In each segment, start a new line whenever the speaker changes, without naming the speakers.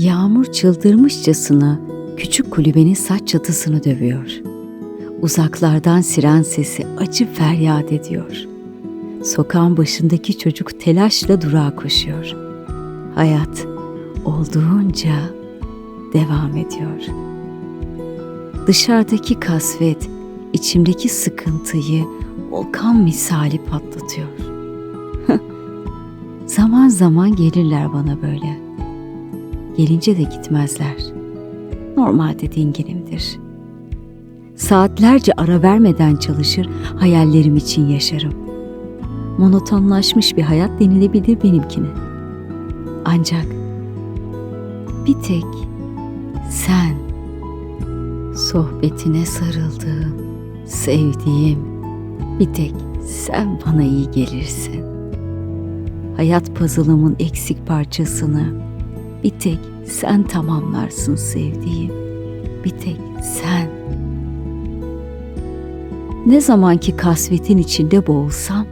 Yağmur çıldırmışçasına küçük kulübenin saç çatısını dövüyor. Uzaklardan siren sesi acı feryat ediyor. Sokağın başındaki çocuk telaşla durağa koşuyor. Hayat olduğunca devam ediyor. Dışarıdaki kasvet içimdeki sıkıntıyı volkan misali patlatıyor. zaman zaman gelirler bana böyle. Gelince de gitmezler. Normalde dinginimdir. Saatlerce ara vermeden çalışır, hayallerim için yaşarım. Monotonlaşmış bir hayat denilebilir benimkine. Ancak bir tek sen sohbetine sarıldığım, sevdiğim bir tek sen bana iyi gelirsin. Hayat puzzle'ımın eksik parçasını bir tek sen tamamlarsın sevdiğim. Bir tek sen. Ne zamanki kasvetin içinde boğulsam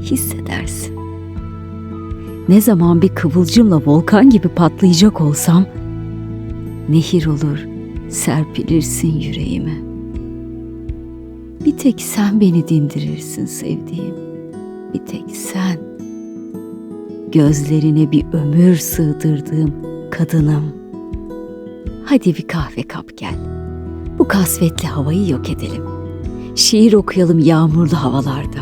hissedersin. Ne zaman bir kıvılcımla volkan gibi patlayacak olsam nehir olur, serpilirsin yüreğime. Bir tek sen beni dindirirsin sevdiğim. Bir tek sen. Gözlerine bir ömür sığdırdığım kadınım. Hadi bir kahve kap gel. Bu kasvetli havayı yok edelim. Şiir okuyalım yağmurlu havalarda.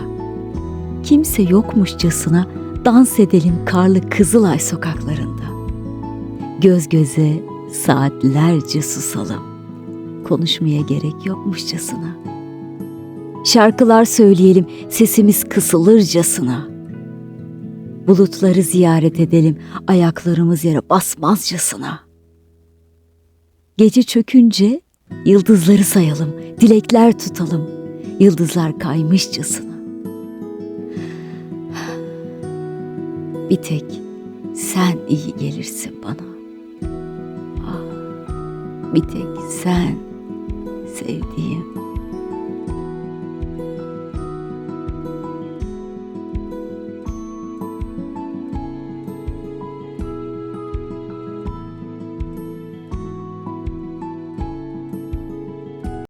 Kimse yokmuşçasına dans edelim karlı Kızılay sokaklarında. Göz göze saatlerce susalım. Konuşmaya gerek yokmuşçasına. Şarkılar söyleyelim sesimiz kısılırcasına. Bulutları ziyaret edelim ayaklarımız yere basmazcasına. Gece çökünce yıldızları sayalım, dilekler tutalım. Yıldızlar kaymışçasına. Bir tek sen iyi gelirsin bana. Ah, bir tek sen sevdiğim.